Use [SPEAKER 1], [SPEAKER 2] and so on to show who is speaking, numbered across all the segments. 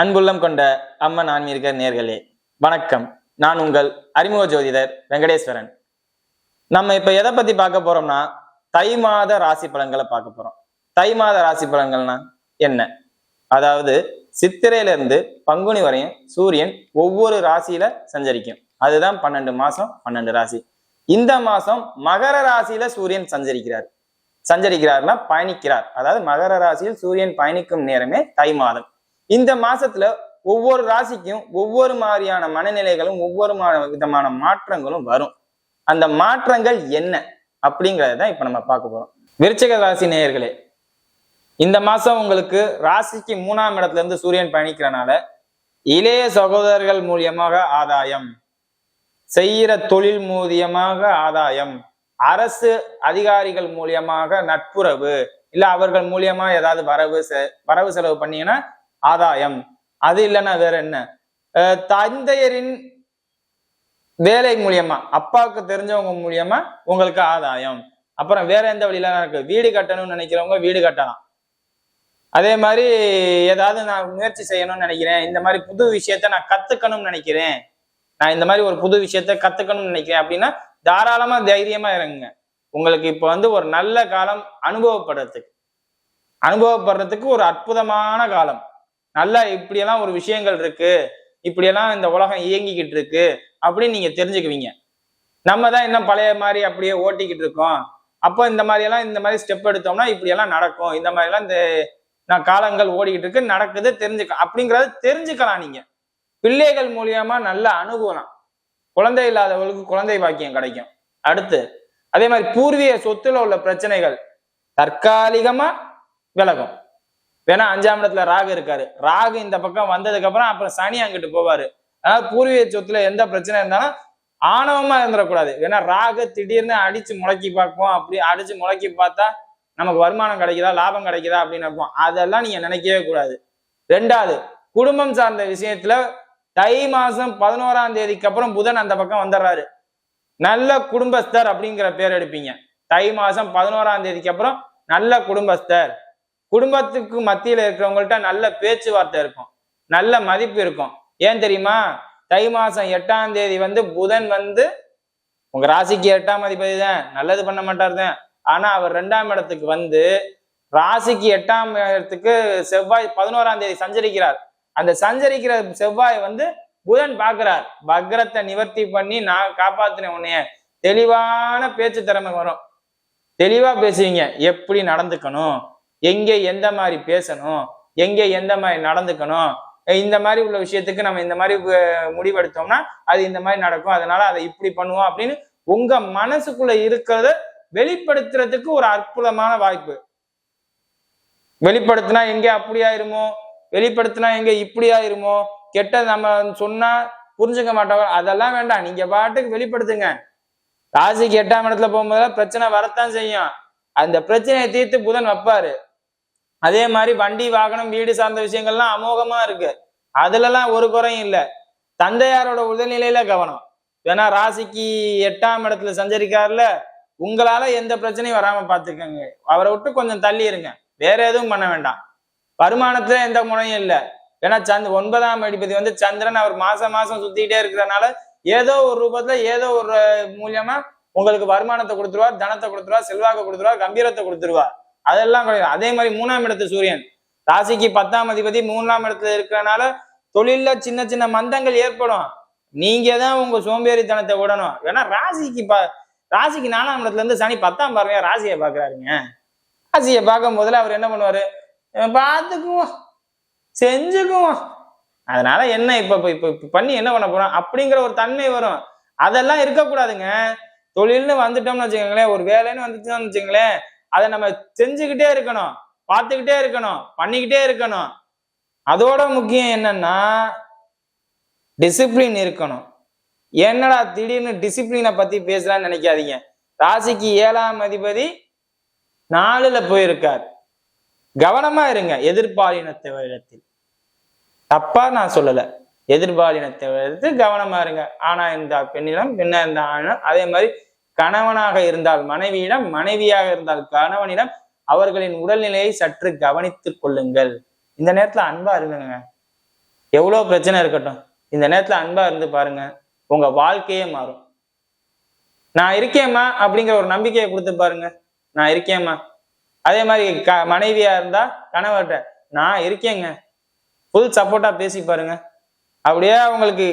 [SPEAKER 1] அன்புள்ளம் கொண்ட அம்மன் ஆன்மீக நேர்களே வணக்கம். நான் உங்கள் அறிமுக ஜோதிடர் வெங்கடேஸ்வரன். நம்ம இப்ப எதை பத்தி பார்க்க போறோம்னா தை மாத ராசி பலன்களை பார்க்க போறோம். தை மாத ராசி பலன்கள்னா என்ன? அதாவது சித்திரையில இருந்து பங்குனி வரையும் சூரியன் ஒவ்வொரு ராசியில சஞ்சரிக்கும். அதுதான் பன்னெண்டு மாசம் பன்னெண்டு ராசி. இந்த மாசம் மகர ராசியில சூரியன் சஞ்சரிக்கிறார். சஞ்சரிக்கிறார்னா பயணிக்கிறார். அதாவது மகர ராசியில் சூரியன் பயணிக்கும் நேரமே தை மாதம். இந்த மாசத்துல ஒவ்வொரு ராசிக்கும் ஒவ்வொரு மாதிரியான மனநிலைகளும் ஒவ்வொரு விதமான மாற்றங்களும் வரும். அந்த மாற்றங்கள் என்ன அப்படிங்கிறத தான் இப்ப நம்ம பார்க்க போறோம். விருச்சிக ராசி நேயர்களே இந்த மாசம் உங்களுக்கு ராசிக்கு மூணாம் இடத்துல இருந்து சூரியன் பயணிக்கிறனால இளைய சகோதரர்கள் மூலியமாக ஆதாயம் செய்கிற தொழில் மூலியமாக ஆதாயம் அரசு அதிகாரிகள் மூலியமாக நட்புறவு இல்ல அவர்கள் மூலியமா ஏதாவது வரவு செ- வரவு செலவு பண்ணீங்கன்னா ஆதாயம். அது இல்லைன்னா வேற என்ன? தந்தையரின் வேலை மூலியமா அப்பாவுக்கு தெரிஞ்சவங்க மூலியமா உங்களுக்கு ஆதாயம். அப்புறம் வேற எந்த வழியில இருக்கு? வீடு கட்டணும்னு நினைக்கிறவங்க வீடு கட்டலாம். அதே மாதிரி ஏதாவது நான் முயற்சி செய்யணும்னு நினைக்கிறேன். இந்த மாதிரி புது விஷயத்த நான் கத்துக்கணும்னு நினைக்கிறேன். நான் இந்த மாதிரி ஒரு புது விஷயத்த கத்துக்கணும்னு நினைக்கிறேன் அப்படின்னா தாராளமா தைரியமா இறங்குங்க உங்களுக்கு இப்போ வந்து ஒரு நல்ல காலம் அனுபவப்படுறதுக்கு. அனுபவப்படுறதுக்கு ஒரு அற்புதமான காலம். நல்லா இப்படியெல்லாம் ஒரு விஷயங்கள் இருக்கு. இப்படியெல்லாம் இந்த உலகம் இயங்கிக்கிட்டு இருக்கு அப்படின்னு நீங்க தெரிஞ்சுக்குவீங்க. நம்ம தான் இன்னும் பழைய மாதிரி அப்படியே ஓட்டிக்கிட்டு இருக்கோம். அப்போ இந்த மாதிரி எல்லாம் இந்த மாதிரி ஸ்டெப் எடுத்தோம்னா இப்படியெல்லாம் நடக்கும். இந்த மாதிரி எல்லாம் இந்த நான் காலங்கள் ஓடிக்கிட்டு இருக்கு நடக்குது தெரிஞ்சுக்க அப்படிங்கிறத தெரிஞ்சுக்கலாம் நீங்க. பிள்ளைகள் மூலியமா நல்ல அனுகூலம் குழந்தை இல்லாதவங்களுக்கு குழந்தை பாக்கியம் கிடைக்கும். அடுத்து அதே மாதிரி பூர்வீக சொத்துல உள்ள பிரச்சனைகள் தற்காலிகமா விலகும். வேணா அஞ்சாம் இடத்துல ராகு இருக்காரு. ராகு இந்த பக்கம் வந்ததுக்கு அப்புறம் அப்புறம் சனி அங்கிட்டு போவாரு. அதாவது பூர்வீக சொத்துல எந்த பிரச்சனை இருந்தாலும் ஆணவமா இருந்துடக்கூடாது. ஏன்னா ராகு திடீர்னு அடிச்சு முளைக்கி பார்ப்போம் அப்படி அடிச்சு முளைக்கி பார்த்தா நமக்கு வருமானம் கிடைக்குதா லாபம் கிடைக்குதா அப்படின்னு இருப்போம் அதெல்லாம் நீங்க நினைக்கவே கூடாது. ரெண்டாவது குடும்பம் சார்ந்த விஷயத்துல தை மாசம் பதினோராம் தேதிக்கு அப்புறம் புதன் அந்த பக்கம் வந்துடுறாரு. நல்ல குடும்பஸ்தர் அப்படிங்கிற பேர் எடுப்பீங்க. தை மாசம் பதினோராம் தேதிக்கு அப்புறம் நல்ல குடும்பஸ்தர். குடும்பத்துக்கு மத்தியில் இருக்கிறவங்கள்ட்ட நல்ல பேச்சுவார்த்தை இருக்கும். நல்ல மதிப்பு இருக்கும். ஏன் தெரியுமா? தை மாசம் எட்டாம் தேதி வந்து புதன் வந்து உங்க ராசிக்கு எட்டாம் அதிபதி தான். நல்லது பண்ண மாட்டார் தான். ஆனா அவர் ரெண்டாம் இடத்துக்கு வந்து ராசிக்கு எட்டாம் இடத்துக்கு செவ்வாய் பதினோராம் தேதி சஞ்சரிக்கிறார். அந்த சஞ்சரிக்கிற செவ்வாய் வந்து புதன் பாக்குறார் பக்ரத்தை நிவர்த்தி பண்ணி நான் காப்பாத்தினேன் உன்னைய. தெளிவான பேச்சு திறமை வரும். தெளிவா பேசுவீங்க. எப்படி நடந்துக்கணும்? எங்கே எந்த மாதிரி பேசணும் எங்கே எந்த மாதிரி நடந்துக்கணும் இந்த மாதிரி உள்ள விஷயத்துக்கு நம்ம இந்த மாதிரி முடிவெடுத்தோம்னா அது இந்த மாதிரி நடக்கும். அதனால அதை இப்படி பண்ணுவோம் அப்படின்னு உங்க மனசுக்குள்ள இருக்கிறத வெளிப்படுத்துறதுக்கு ஒரு அற்புதமான வாய்ப்பு. வெளிப்படுத்தினா எங்க அப்படி ஆயிருமோ வெளிப்படுத்தினா எங்க இப்படி ஆயிருமோ கெட்டது நம்ம சொன்னா புரிஞ்சுக்க மாட்டோம். அதெல்லாம் வேண்டாம். நீங்க பாட்டுக்கு வெளிப்படுத்துங்க. ராசிக்கு எட்டாம் இடத்துல போகும்போதெல்லாம் பிரச்சனை வரத்தான் செய்யும். அந்த பிரச்சனையை தீர்த்து புதன் வைப்பாரு. அதே மாதிரி வண்டி வாகனம் வீடு சார்ந்த விஷயங்கள்லாம் அமோகமா இருக்கு. அதுலலாம் ஒரு குறையும் இல்லை. தந்தையாரோட உடல்நிலையில கவனம். ஏன்னா ராசிக்கு எட்டாம் இடத்துல சஞ்சரிக்காருல உங்களால எந்த பிரச்சனையும் வராம பாத்துக்கோங்க அவரை விட்டு கொஞ்சம் தள்ளி இருங்க. வேற எதுவும் பண்ண வேண்டாம். வருமானத்துல எந்த முனையும் இல்லை. ஏன்னா சந்த் ஒன்பதாம் அதிபதி வந்து சந்திரன் அவர் மாசம் மாசம் சுத்திக்கிட்டே இருக்கிறனால ஏதோ ஒரு ரூபத்துல ஏதோ ஒரு மூலியமா உங்களுக்கு வருமானத்தை கொடுத்துருவார் தனத்தை கொடுத்துருவார் செல்வாக்கு கொடுத்துருவார் கம்பீரத்தை கொடுத்துருவார். அதெல்லாம் கிடையாது. அதே மாதிரி மூணாம் இடத்து சூரியன். ராசிக்கு பத்தாம் அதிபதி மூணாம் இடத்துல இருக்கிறனால தொழில்ல சின்ன சின்ன மந்தங்கள் ஏற்படும். நீங்க தான் உங்க சோம்பேறித்தனத்தை விடணும். ஏன்னா ராசிக்கு ப ராசிக்கு நாலாம் இடத்துல இருந்து சனி பத்தாம் பாருங்க ராசியை பாக்குறாருங்க ராசியை பார்க்கும் போதுல அவர் என்ன பண்ணுவாரு? பார்த்துக்குவோம். செஞ்சுக்குவோம். அதனால என்ன இப்ப இப்ப இப்ப பண்ணி என்ன பண்ண போறோம்? அப்படிங்கிற ஒரு தன்மை வரும். அதெல்லாம் இருக்கக்கூடாதுங்க. தொழில்னு வந்துட்டோம்னு வச்சுக்கோங்களேன். ஒரு வேலைன்னு வந்துட்டோம்னு வச்சுக்கோங்களேன். அதை நம்ம செஞ்சுக்கிட்டே இருக்கணும் பார்த்துக்கிட்டே இருக்கணும் பண்ணிக்கிட்டே இருக்கணும். அதோட முக்கியம் என்னன்னா டிசிப்ளின் இருக்கணும். என்னடா திடீர்னு டிசிப்ளினை பத்தி பேசலாம்னு நினைக்காதீங்க. ராசிக்கு ஏழாம் அதிபதி நாலுல போயிருக்கார். கவனமா இருங்க எதிர்பாலினத்தவரிடத்தில் தப்பா நான் சொல்லல. எதிர்பாலினத்தவரிடத்தில் கவனமா இருங்க. ஆனா இந்த பெண்ணிடம் பின்ன இந்த ஆணிடம் அதே மாதிரி கணவனாக இருந்தால் மனைவியிடம் மனைவியாக இருந்தால் கணவனிடம் அவர்களின் உடல்நிலையை சற்று கவனித்துக் கொள்ளுங்கள். இந்த நேரத்துல அன்பா இருங்க எவ்வளவு பிரச்சனை இருக்கட்டும். இந்த நேரத்துல அன்பா இருந்து பாருங்க. உங்க வாழ்க்கையே மாறும். நான் இருக்கேம்மா அப்படிங்கிற ஒரு நம்பிக்கையை கொடுத்து பாருங்க. நான் இருக்கேம்மா. அதே மாதிரி க மனைவியா இருந்தா கணவர்கிட்ட நான் இருக்கேங்க. ஃபுல் சப்போர்ட்டா பேசி பாருங்க. அப்படியே அவங்களுக்கு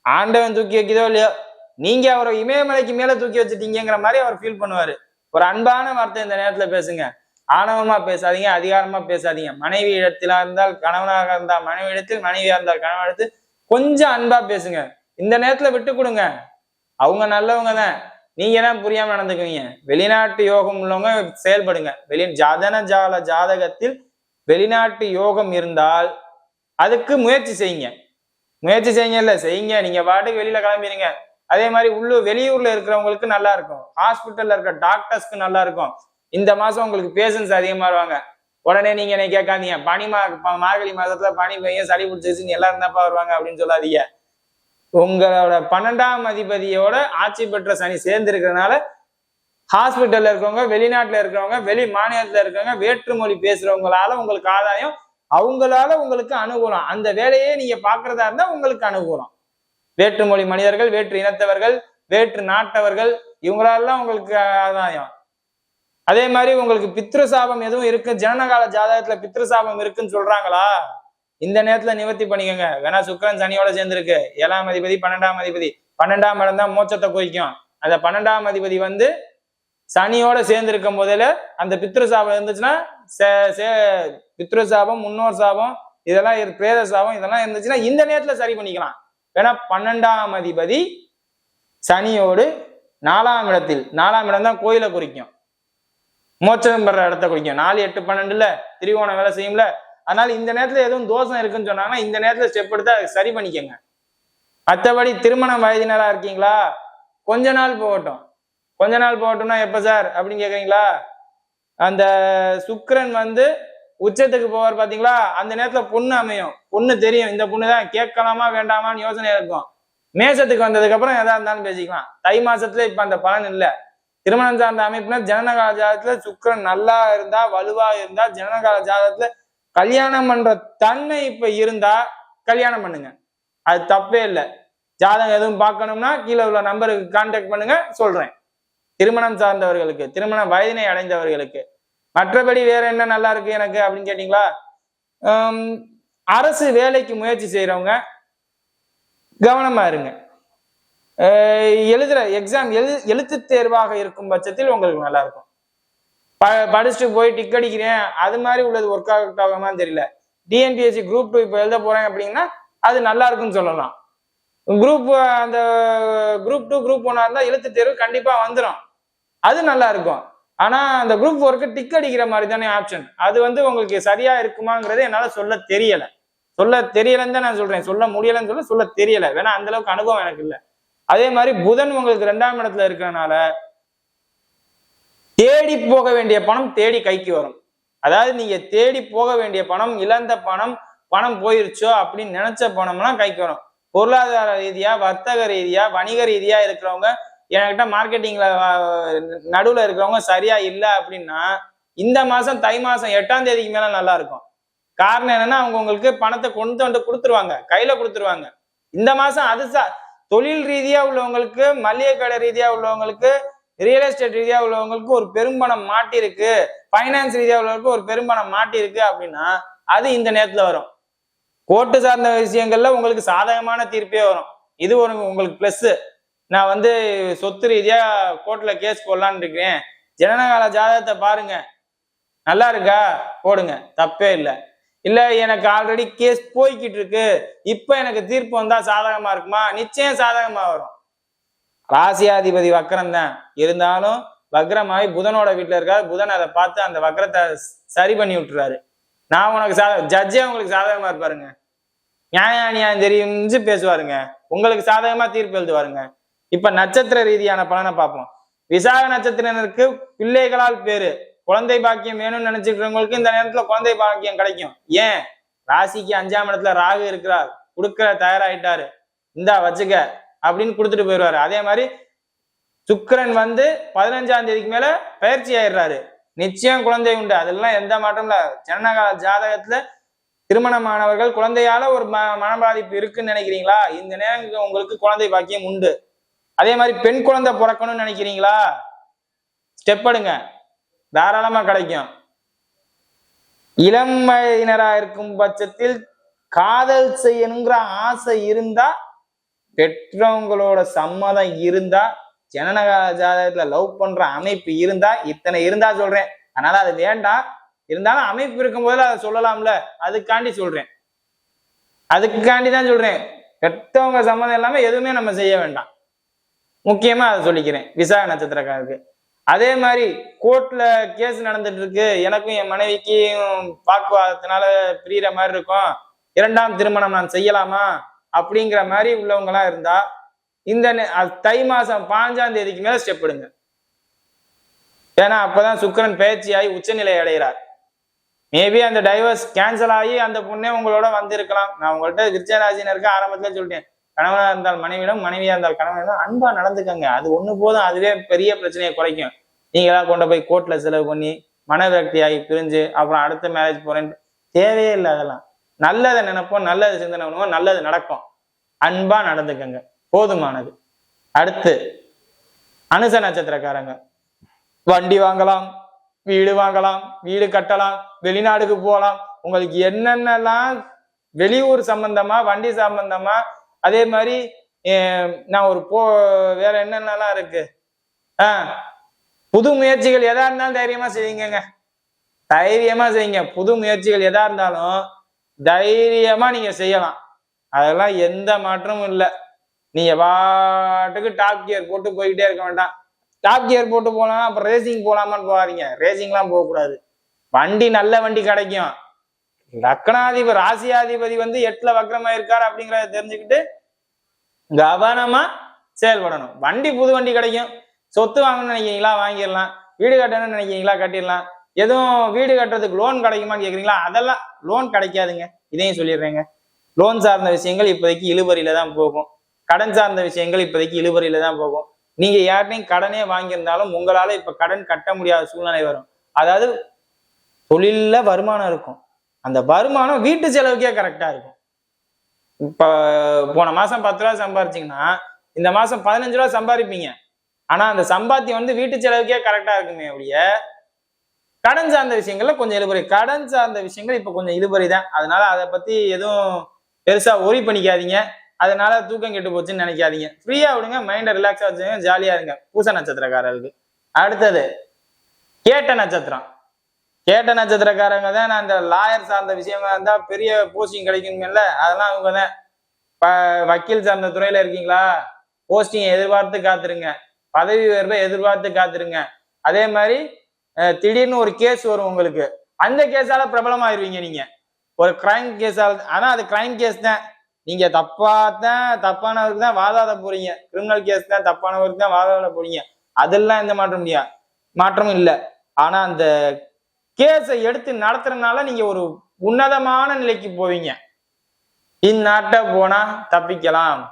[SPEAKER 1] ஆண்டவன் தூக்கி வைக்குதோ இல்லையோ நீங்க அவரை இமயமலைக்கு மேல தூக்கி வச்சுட்டீங்கிற மாதிரி அவர் ஃபீல் பண்ணுவாரு. ஒரு அன்பான வார்த்தை இந்த நேரத்துல பேசுங்க. ஆணவமா பேசாதீங்க அதிகாரமா பேசாதீங்க. மனைவி இடத்திலா இருந்தால் கணவனாக இருந்தால் மனைவி இடத்தில் மனைவியா இருந்தால் கணவன் இடத்தில் கொஞ்சம் அன்பா பேசுங்க. இந்த நேரத்துல விட்டு கொடுங்க. அவங்க நல்லவங்க தான். நீங்க என்ன புரியாம நடந்துக்குவீங்க. வெளிநாட்டு யோகம் உள்ளவங்க செயல்படுங்க. வெளி ஜாதன ஜால ஜாதகத்தில் வெளிநாட்டு யோகம் இருந்தால் அதுக்கு முயற்சி செய்யுங்க. முயற்சி செய்யுங்க இல்ல செய்யுங்க. நீங்க பாட்டுக்கு வெளியில கிளம்பிடுங்க அதே மாதிரி உள்ளூர் வெளியூர்ல இருக்கிறவங்களுக்கு நல்லா இருக்கும். ஹாஸ்பிட்டல்ல இருக்க டாக்டர்ஸ்க்கு நல்லா இருக்கும். இந்த மாசம் உங்களுக்கு பேஷன்ஸ் அதிகமா வருவாங்க. உடனே நீங்க என்ன கேட்காதீங்க. பனி மா ப- மார்கழி மாதத்துல பனி பெய்யும் சளி பிடிச்சிருச்சு எல்லாரும் தான்ப்பா வருவாங்க அப்படின்னு சொல்லாதீங்க. உங்களோட பன்னெண்டாம் அதிபதியோட ஆட்சி பெற்ற சனி சேர்ந்து இருக்கிறதுனால ஹாஸ்பிட்டல்ல இருக்கிறவங்க வெளிநாட்டுல இருக்கிறவங்க வெளி மாநிலத்துல இருக்கிறவங்க வேற்றுமொழி பேசுறவங்களால உங்களுக்கு ஆதாயம் அவங்களால உங்களுக்கு அனுகூலம். அந்த வேலையே நீங்க பாக்குறதா இருந்தா உங்களுக்கு அனுகூலம். வேற்றுமொழி மனிதர்கள் வேற்று இனத்தவர்கள் வேற்று நாட்டவர்கள் இவங்களாலாம் உங்களுக்கு ஆதாயம் அதே மாதிரி உங்களுக்கு பித்ரு சாபம் எதுவும் இருக்கு? ஜனனகால ஜாதகத்துல பித்ரு சாபம் இருக்குன்னு சொல்றாங்களா? இந்த நேரத்துல நிவர்த்தி பண்ணிக்கோங்க. வேணா சுக்கரன் சனியோட சேர்ந்துருக்கு. ஏழாம் அதிபதி பன்னெண்டாம் அதிபதி. பன்னெண்டாம் இடம் தான் மோட்சத்தை குறிக்கும். அந்த பன்னெண்டாம் அதிபதி வந்து சனியோட சேர்ந்துருக்கும் போதில அந்த பித்ரு சாபம் இருந்துச்சுன்னா சே- சே- பித்ரு சாபம் முன்னோர் சாபம் இதெல்லாம் இரு- பிரேத சாபம் இதெல்லாம் இருந்துச்சுன்னா இந்த நேரத்துல சரி பண்ணிக்கலாம். ஏன்னா பன்னெண்டாம் அதிபதி சனியோடு நாலாம் இடத்தில் நாலாம் இடம் தான் கோயிலை குறிக்கும். மோட்சம் பெற இடத்த குறிக்கும். நாலு எட்டு பன்னெண்டுல திரிகோணம் வேலை செய்யும்ல. அதனால இந்த நேரத்துல எதுவும் தோஷம் இருக்குன்னு சொன்னாங்கன்னா இந்த நேரத்துல ஸ்டெப் எடுத்து அதை சரி பண்ணிக்கங்க. மற்றபடி திருமணம் வயதினரா இருக்கீங்களா? கொஞ்ச நாள் போகட்டும். கொஞ்ச நாள் போகட்டும்னா எப்ப சார்? அப்படின்னு கேக்குறீங்களா? அந்த சுக்கரன் வந்து உச்சத்துக்கு போவார் பாத்தீங்களா? அந்த நேரத்துல பொண்ணு அமையும். பொண்ணு தெரியும். இந்த பொண்ணு தான் கேட்கலாமா வேண்டாமான்னு யோசனை இருக்கும். மேசத்துக்கு வந்ததுக்கு அப்புறம் எதா இருந்தாலும் பேசிக்கலாம். தை மாசத்துல இப்ப அந்த பலன் இல்ல. திருமணம் சார்ந்த அமைப்புனா ஜனனகால ஜாதகத்துல சுக்கரன் நல்லா இருந்தா வலுவா இருந்தா ஜனனகால ஜாதகத்துல கல்யாணம் பண்ற தன்மை இப்ப இருந்தா கல்யாணம் பண்ணுங்க. அது தப்பே இல்லை. ஜாதகம் எதுவும் பார்க்கணும்னா கீழே உள்ள நம்பருக்கு கான்டாக்ட் பண்ணுங்க சொல்றேன். திருமணம் சார்ந்தவர்களுக்கு திருமண வயதினை அடைந்தவர்களுக்கு. மற்றபடி வேற என்ன நல்லா இருக்கு எனக்கு அப்படின்னு கேட்டீங்களா? அரசு வேலைக்கு முயற்சி செய்யறவங்க கவனமா இருங்க. எழுதுற எக்ஸாம் எழு எழுத்து தேர்வாக இருக்கும் பட்சத்தில் உங்களுக்கு நல்லா இருக்கும். ப படிச்சுட்டு போய் டிக் அடிக்கிறேன் அது மாதிரி உள்ளது ஒர்க் அவுட் ஆகுமான்னு தெரியல. டிஎன்பிஎஸ்சி குரூப் டூ இப்போ எழுத போறேன் அப்படின்னா அது நல்லா இருக்குன்னு சொல்லலாம். குரூப் அந்த குரூப் டூ குரூப் ஒன்னா இருந்தா எழுத்து தேர்வு கண்டிப்பா வந்துடும் அது நல்லா இருக்கும். ஆனா அந்த குரூப் ஒர்க்கு டிக் அடிக்கிற மாதிரி தானே ஆப்ஷன் அது வந்து உங்களுக்கு சரியா இருக்குமாங்கிறது என்னால சொல்ல தெரியல. சொல்ல தெரியலன்னு தான் நான் சொல்றேன். சொல்ல முடியலன்னு சொல்ல சொல்ல தெரியல. வேணா அந்த அளவுக்கு அனுபவம் எனக்கு இல்லை. அதே மாதிரி புதன் உங்களுக்கு ரெண்டாம் இடத்துல இருக்கிறனால தேடி போக வேண்டிய பணம் தேடி கைக்கு வரும். அதாவது நீங்க தேடி போக வேண்டிய பணம் இழந்த பணம் பணம் போயிருச்சோ அப்படின்னு நினைச்ச பணம்லாம் கைக்கு வரும். பொருளாதார ரீதியா வர்த்தக ரீதியா வணிக ரீதியா இருக்கிறவங்க என்கிட்ட மார்க்கெட்டிங்ல நடுவில் இருக்கிறவங்க சரியா இல்லை அப்படின்னா இந்த மாசம் தை மாசம் எட்டாம் தேதிக்கு மேல நல்லா இருக்கும். காரணம் என்னன்னா அவங்க உங்களுக்கு பணத்தை கொண்டு வந்து கொடுத்துருவாங்க. கையில கொடுத்துருவாங்க. இந்த மாசம் அது சார் தொழில் ரீதியா உள்ளவங்களுக்கு மளிகை கடை ரீதியா உள்ளவங்களுக்கு ரியல் எஸ்டேட் ரீதியா உள்ளவங்களுக்கு ஒரு பெரும்பணம் மாட்டிருக்கு ஃபைனான்ஸ் ரீதியா உள்ளவங்களுக்கு ஒரு பெரும்பணம் மாட்டிருக்கு அப்படின்னா அது இந்த நேரத்துல வரும். கோர்ட்டு சார்ந்த விஷயங்கள்ல உங்களுக்கு சாதகமான தீர்ப்பே வரும். இது ஒரு உங்களுக்கு ப்ளஸ்ஸு நான் வந்து சொத்து ரீதியா கோர்ட்ல கேஸ் போடலான்னு இருக்கிறேன். ஜனனகால ஜாதகத்தை பாருங்க. நல்லா இருக்கா? போடுங்க. தப்பே இல்லை. இல்ல எனக்கு ஆல்ரெடி கேஸ் போய்கிட்டு இருக்கு. இப்ப எனக்கு தீர்ப்பு வந்தா சாதகமா இருக்குமா? நிச்சயம் சாதகமா வரும். ராசியாதிபதி வக்கரம் தான் இருந்தாலும் வக்ரமாகி புதனோட வீட்டில் இருக்காரு. புதன் அதை பார்த்து அந்த வக்ரத்தை சரி பண்ணி விட்டுறாரு. நான் உனக்கு சாத ஜட்ஜே உங்களுக்கு சாதகமா இருப்பாருங்க. நியாயம் அநியாயம் தெரியும்னு பேசுவாருங்க. உங்களுக்கு சாதகமா தீர்ப்பு எழுதுவாருங்க. இப்ப நட்சத்திர ரீதியான பலனை பார்ப்போம். விசாக நட்சத்திரத்தினருக்கு பிள்ளைகளால் பேரு. குழந்தை பாக்கியம் வேணும்னு நினைச்சிருக்கிறவங்களுக்கு இந்த நேரத்துல குழந்தை பாக்கியம் கிடைக்கும். ஏன்? ராசிக்கு அஞ்சாம் இடத்துல ராகு இருக்கிறார். கொடுக்க தயாராயிட்டாரு. இந்தா வச்சுக்க அப்படின்னு கொடுத்துட்டு போயிடுவாரு. அதே மாதிரி சுக்கரன் வந்து பதினஞ்சாம் தேதிக்கு மேல பயிற்சி ஆயிடுறாரு. நிச்சயம் குழந்தை உண்டு. அதெல்லாம் எந்த மாற்றம் இல்ல. ஜனனகால ஜாதகத்துல திருமணமானவர்கள் குழந்தையால ஒரு ம மன பாதிப்பு இருக்குன்னு நினைக்கிறீங்களா? இந்த நேரம் உங்களுக்கு குழந்தை பாக்கியம் உண்டு. அதே மாதிரி பெண் குழந்தை பிறக்கணும்னு நினைக்கிறீங்களா? ஸ்டெப் எடுங்க. தாராளமா கிடைக்கும். இளம் வயதினரா இருக்கும் பட்சத்தில் காதல் செய்யணுங்கிற ஆசை இருந்தா பெற்றவங்களோட சம்மதம் இருந்தா ஜனனகால ஜாதகத்துல லவ் பண்ற அமைப்பு இருந்தா இத்தனை இருந்தா சொல்றேன். அதனால அது வேண்டாம். இருந்தாலும் அமைப்பு இருக்கும் இருக்கும்போது அதை சொல்லலாம்ல. அதுக்காண்டி சொல்றேன். அதுக்காண்டி தான் சொல்றேன். பெற்றவங்க சம்மதம் இல்லாம எதுவுமே நம்ம செய்ய வேண்டாம். முக்கியமா அதை சொல்லிக்கிறேன். விசாக நட்சத்திரக்காருக்கு அதே மாதிரி கோர்ட்ல கேஸ் நடந்துட்டு இருக்கு எனக்கும் என் மனைவிக்கும் வாக்குவாதத்தினால பிரியற மாதிரி இருக்கும். இரண்டாம் திருமணம் நான் செய்யலாமா? அப்படிங்கிற மாதிரி உள்ளவங்க எல்லாம் இருந்தா இந்த தை மாசம் பாஞ்சாம் தேதிக்கு மேல ஸ்டெப் எடுங்க. ஏன்னா அப்பதான் சுக்கிரன் பயிற்சியாகி உச்சநிலை அடைகிறார். மேபி அந்த டைவர்ஸ் கேன்சல் ஆகி அந்த பொண்ணே உங்களோட வந்திருக்கலாம். நான் உங்கள்கிட்ட விருச்சராசினருக்கு ஆரம்பத்துல சொல்லிட்டேன். கணவனா இருந்தால் மனைவியிடம் மனைவியா இருந்தால் கணவனிடம் அன்பா நடந்துக்கங்க. அது ஒண்ணு போதும் அதுவே பெரிய பிரச்சனையை குறைக்கும். நீங்களா கொண்டு போய் கோர்ட்ல செலவு பண்ணி மனவிரக்தியாகி பிரிஞ்சு அப்புறம் அடுத்த மேரேஜ் போறேன்னு தேவையே இல்லை அதெல்லாம். நல்லதை நினைப்போம் நல்லது சிந்தனை பண்ணுவோம் நல்லது நடக்கும். அன்பா நடந்துக்கங்க. போதுமானது. அடுத்து அனுச நட்சத்திரக்காரங்க. வண்டி வாங்கலாம் வீடு வாங்கலாம் வீடு கட்டலாம் வெளிநாடுக்கு போகலாம். உங்களுக்கு என்னென்னலாம் வெளியூர் சம்பந்தமா வண்டி சம்பந்தமா அதே மாதிரி நான் ஒரு போ வேற என்னென்னலாம் இருக்கு? ஆ புது முயற்சிகள் எதா இருந்தாலும் தைரியமா செய்யுங்க தைரியமா செய்யுங்க. புது முயற்சிகள் எதா இருந்தாலும் தைரியமா நீங்க செய்யலாம். அதெல்லாம் எந்த மாற்றமும் இல்லை. நீங்க பாட்டுக்கு டாப் கியர் போட்டு போய்கிட்டே இருக்க வேண்டாம். டாப் கியர் போட்டு போகலாம் அப்புறம் ரேசிங் போகலாமான்னு போகாதீங்க. ரேசிங்லாம் போகக்கூடாது. வண்டி நல்ல வண்டி கிடைக்கும். லக்னாதிபதி ராசியாதிபதி வந்து எட்டுல வக்கரமா இருக்காரு அப்படிங்கிறத தெரிஞ்சுக்கிட்டு கவனமா செயல்படணும். வண்டி புது வண்டி கிடைக்கும். சொத்து வாங்கணும்னு நினைக்கிறீங்களா? வாங்கிடலாம். வீடு கட்டணும்னு நினைக்கிறீங்களா? கட்டிடலாம். எதுவும் வீடு கட்டுறதுக்கு லோன் கிடைக்குமான்னு கேட்குறீங்களா அதெல்லாம் லோன் கிடைக்காதுங்க. இதையும் சொல்லிடுறேங்க. லோன் சார்ந்த விஷயங்கள் இப்போதைக்கு இழுபறியில தான் போகும். கடன் சார்ந்த விஷயங்கள் இப்போதைக்கு இழுபறியில தான் போகும். நீங்க யார்ட்டையும் கடனே வாங்கியிருந்தாலும் உங்களால இப்ப கடன் கட்ட முடியாத சூழ்நிலை வரும். அதாவது தொழிலில் வருமானம் இருக்கும். அந்த வருமானம் வீட்டு செலவுக்கே கரெக்டா இருக்கும். இப்போ போன மாதம் பத்து ரூபா சம்பாரிச்சிங்கன்னா இந்த மாதம் பதினஞ்சு ரூபா சம்பாதிப்பீங்க ஆனால் அந்த சம்பாத்தியம் வந்து வீட்டு செலவுக்கே கரெக்டாக இருக்குமே ஒழிய கடன் சார்ந்த விஷயங்கள்ல கொஞ்சம் இழுபறி. கடன் சார்ந்த விஷயங்கள் இப்போ கொஞ்சம் இழுபறி தான். அதனால அதை பற்றி எதுவும் பெருசாக ஒரி பண்ணிக்காதீங்க. அதனால தூக்கம் கெட்டு போச்சுன்னு நினைக்காதீங்க. ஃப்ரீயா விடுங்க மைண்டை ரிலாக்ஸா வச்சுங்க ஜாலியா இருங்க. பூச நட்சத்திரக்காரருக்கு. அடுத்தது கேட்ட நட்சத்திரம். கேட்ட நட்சத்திரக்காரங்க தான் நான் அந்த லாயர் சார்ந்த விஷயமா இருந்தா பெரிய போஸ்டிங் கிடைக்குங்கல்ல அதெல்லாம் அவங்க தான் வக்கீல் சார்ந்த துறையில இருக்கீங்களா? போஸ்டிங் எதிர்பார்த்து காத்துருங்க. பதவி உயர்வை எதிர்பார்த்து காத்துருங்க. அதே மாதிரி திடீர்னு ஒரு கேஸ் வரும் உங்களுக்கு. அந்த கேஸால பிரபலமாயிருவீங்க நீங்க. ஒரு கிரைம் கேஸால ஆனா அது கிரைம் கேஸ் தான். நீங்க தப்பா தான் தப்பானவருக்கு தான் வாதாட போறீங்க. கிரிமினல் கேஸ் தான் தப்பானவருக்கு தான் வாதாட போறீங்க. அதெல்லாம் எந்த மாற்றம் முடியாது மாற்றமும் இல்லை. ஆனா அந்த கேஸை எடுத்து நடத்துறதுனால நீங்க ஒரு உன்னதமான நிலைக்கு போவீங்க. இந்நாட்ட போனா தப்பிக்கலாம்.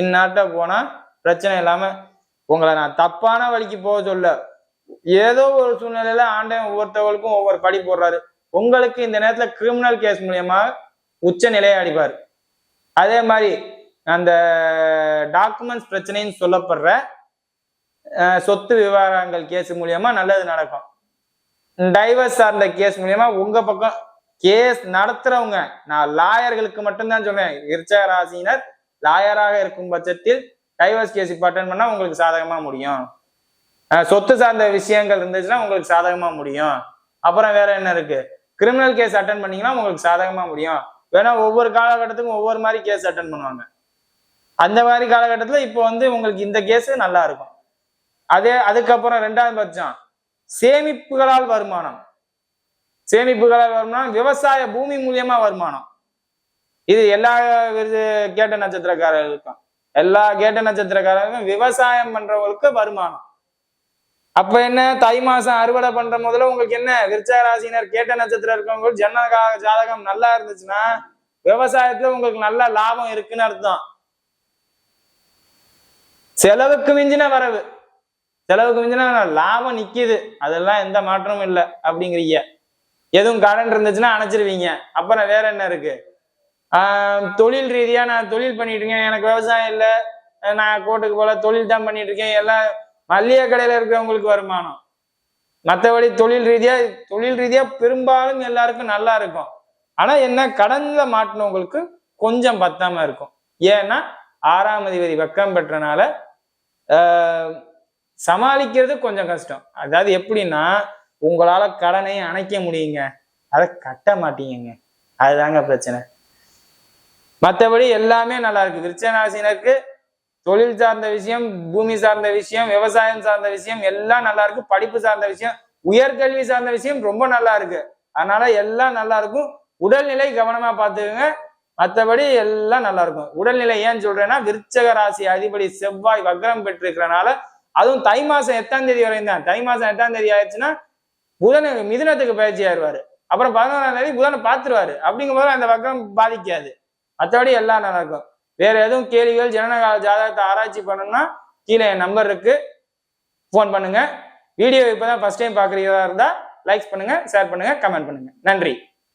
[SPEAKER 1] இந்நாட்ட போனா பிரச்சனை இல்லாம உங்களை நான் தப்பான வழிக்கு போக சொல்ல. ஏதோ ஒரு சூழ்நிலையில ஆண்டவன் ஒவ்வொருத்தவங்களுக்கும் ஒவ்வொரு படி போடுறாரு. உங்களுக்கு இந்த நேரத்துல கிரிமினல் கேஸ் மூலியமா உச்ச நிலையை அடிப்பார். அதே மாதிரி அந்த டாக்குமெண்ட்ஸ் பிரச்சனைன்னு சொல்லப்படுற சொத்து விவகாரங்கள் கேஸ் மூலியமா நல்லது நடக்கும். டைவர்ஸ் சார்ந்த கேஸ் மூலியமா உங்க பக்கம் கேஸ் நடத்துறவங்க நான் லாயர்களுக்கு மட்டும்தான் சொல்றேன் விருச்சக ராசியினர் லாயராக இருக்கும் பட்சத்தில் டைவர்ஸ் கேஸ் இப்போ அட்டன் பண்ணா உங்களுக்கு சாதகமா முடியும். சொத்து சார்ந்த விஷயங்கள் இருந்துச்சுன்னா உங்களுக்கு சாதகமா முடியும். அப்புறம் வேற என்ன இருக்கு? கிரிமினல் கேஸ் அட்டன் பண்ணீங்கன்னா உங்களுக்கு சாதகமா முடியும். வேணா ஒவ்வொரு காலகட்டத்துக்கும் ஒவ்வொரு மாதிரி கேஸ் அட்டன் பண்ணுவாங்க. அந்த மாதிரி காலகட்டத்தில் இப்போ வந்து உங்களுக்கு இந்த கேஸ் நல்லா இருக்கும். அதே அதுக்கப்புறம் ரெண்டாவது பட்சம். சேமிப்புகளால் வருமானம். சேமிப்புகளால் வருமானம் விவசாய பூமி மூலியமா வருமானம். இது எல்லா விருது கேட்ட நட்சத்திரக்காரர்களுக்கும் எல்லா கேட்ட நட்சத்திரக்காரர்களுக்கும் விவசாயம் பண்றவங்களுக்கு வருமானம். அப்ப என்ன தை மாசம் அறுவடை பண்ற முதல்ல உங்களுக்கு என்ன விருச்சக ராசினர் கேட்ட நட்சத்திரம் இருக்கவங்களுக்கு ஜனகா ஜாதகம் நல்லா இருந்துச்சுன்னா விவசாயத்துல உங்களுக்கு நல்ல லாபம் இருக்குன்னு அர்த்தம். செலவுக்கு மிஞ்சின வரவு. செலவுக்கு மிஞ்சினா லாபம் நிக்குது. அதெல்லாம் எந்த மாற்றமும் இல்லை அப்படிங்கிறீங்க. எதுவும் கடன் இருந்துச்சுன்னா அணைச்சிருவீங்க. அப்புறம் வேற என்ன இருக்கு? ஆஹ் தொழில் ரீதியா நான் தொழில் பண்ணிட்டு இருக்கேன். எனக்கு விவசாயம் இல்லை. நான் கோட்டுக்கு போல தொழில் தான் பண்ணிட்டு இருக்கேன். எல்லாம் மல்லிகை கடையில இருக்கிறவங்களுக்கு வருமானம். மற்றபடி தொழில் ரீதியா தொழில் ரீதியா பெரும்பாலும் எல்லாருக்கும் நல்லா இருக்கும். ஆனா என்ன கடன்ல மாட்டினவங்களுக்கு கொஞ்சம் பத்தாம இருக்கும். ஏன்னா ஆறாம் அதிபதி வெக்கம் பெற்றனால சமாளிக்கிறது கொஞ்சம் கஷ்டம். அதாவது எப்படின்னா உங்களால கடனை அணைக்க முடியுங்க. அதை கட்ட மாட்டீங்க அதுதாங்க பிரச்சனை. மற்றபடி எல்லாமே நல்லா இருக்கு. விருச்சனாசினருக்கு தொழில் சார்ந்த விஷயம் பூமி சார்ந்த விஷயம் விவசாயம் சார்ந்த விஷயம் எல்லாம் நல்லா இருக்கு. படிப்பு சார்ந்த விஷயம் உயர்கல்வி சார்ந்த விஷயம் ரொம்ப நல்லா இருக்கு. அதனால எல்லாம் நல்லா இருக்கும். உடல்நிலை கவனமா பார்த்துக்கோங்க. மற்றபடி எல்லாம் நல்லா இருக்கும். உடல்நிலை ஏன் சொல்றேன்னா விருச்சக ராசி அதிபதி செவ்வாய் வக்ரம் பெற்றிருக்கிறனால அதுவும் தை மாசம் எட்டாம் தேதி வரையும் தான் தை மாசம் எட்டாம் தேதி ஆயிடுச்சுன்னா புதன் மிதுனத்துக்கு பயிற்சி ஆயிடுவாரு. அப்புறம் பதினோராம் தேதி புதனை பார்த்துருவாரு. அப்படிங்கும்போது அந்த பக்கம் பாதிக்காது. மற்றபடி எல்லாம் நடக்கும் வேற எதுவும் கேள்விகள் ஜனனகால ஜாதகத்தை ஆராய்ச்சி பண்ணணும்னா கீழே என் நம்பர் இருக்கு. ஃபோன் பண்ணுங்க. வீடியோ இப்போதான் ஃபர்ஸ்ட் டைம் பார்க்குறீங்களா இருந்தால் லைக்ஸ் பண்ணுங்க ஷேர் பண்ணுங்க கமெண்ட் பண்ணுங்க. நன்றி.